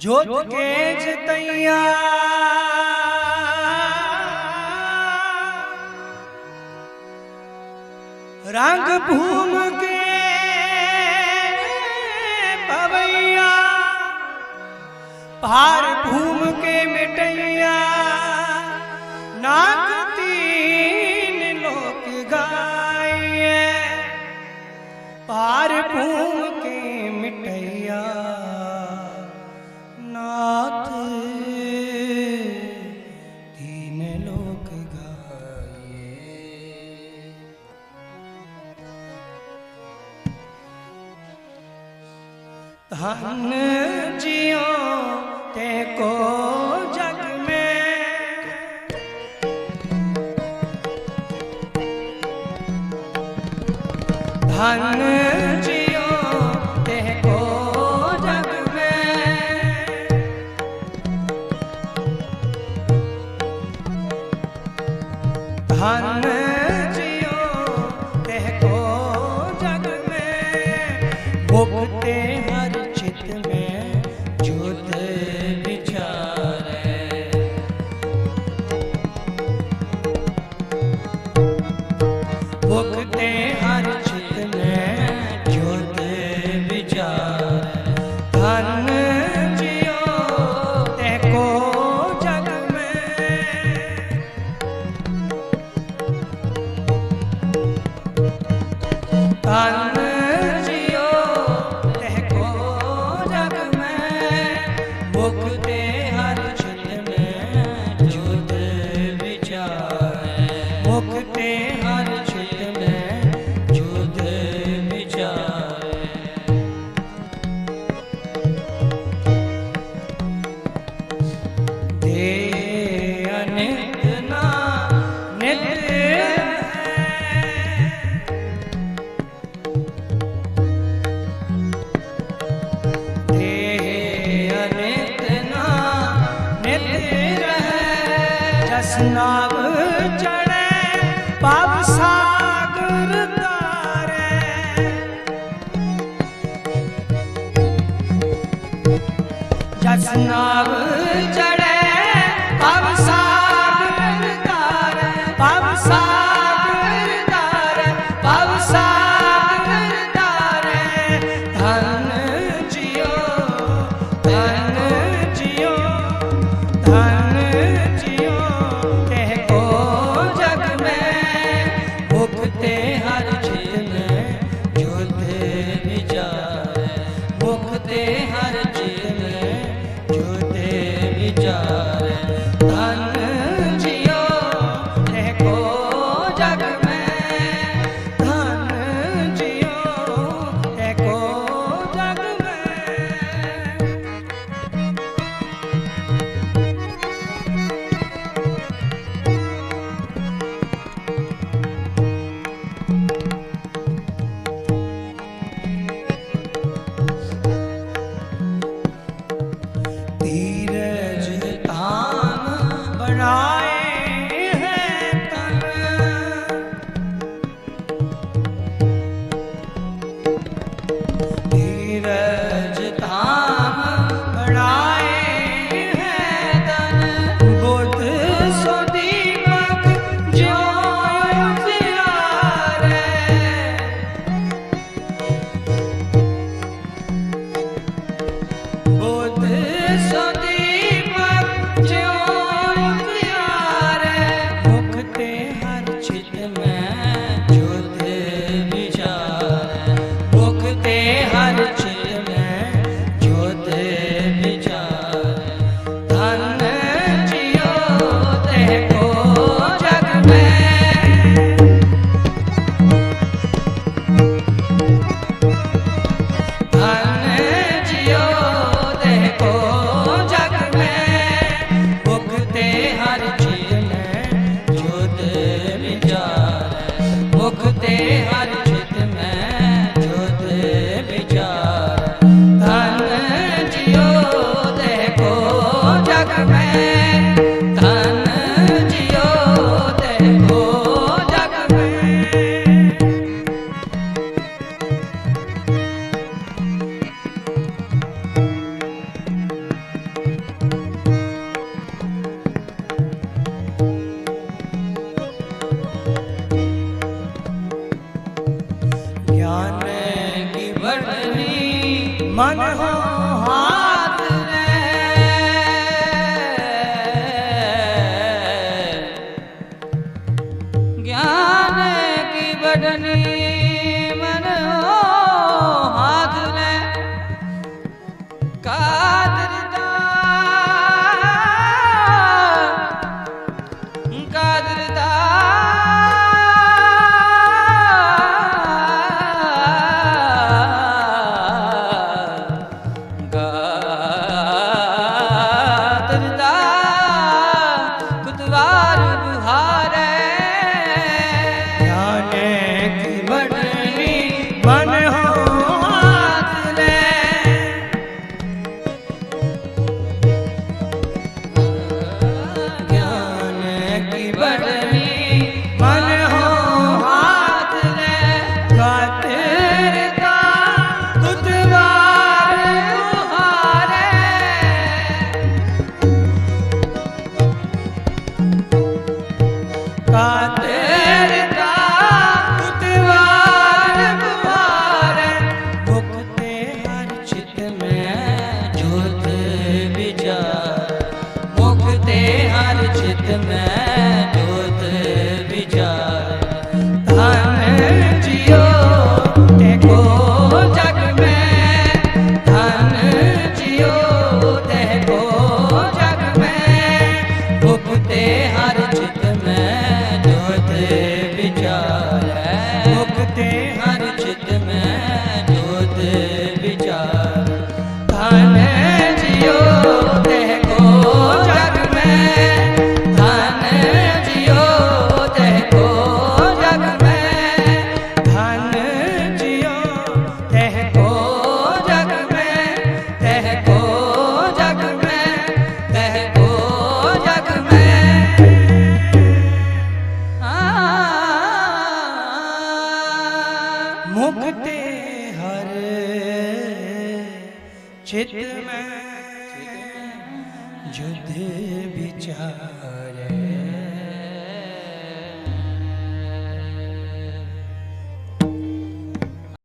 ਜੋਤ ਕੇ ਜਤਈਆ ਰੰਗ ਭੂਮ ਕੇ ਧਨ ਜਿਉ ਤੇ ਕੋ Amen. ਐਸ ਨਾਗ ਚੜੈ ਪਵ ਸਾਗਰ ਤਾਰੈ। ਜਸ ਨਾਗ ਚੜੈ ਪਵ ਸਾਗਰ ਤਾਰੈ, ਪਵ ਸਾਗਰ ਤਾਰੈ, ਪਵ ਸਾਗਰ ਤਾਰੈ। ਧਨ ਜਿਉ रे धन ਮਨ ਹੋ ਹਾਥ ਮੁਖ ਤੇ ਹਰ ਚਿਤ ਮੈਂ ਜੁਧ ਵਿਚਾਰੇ।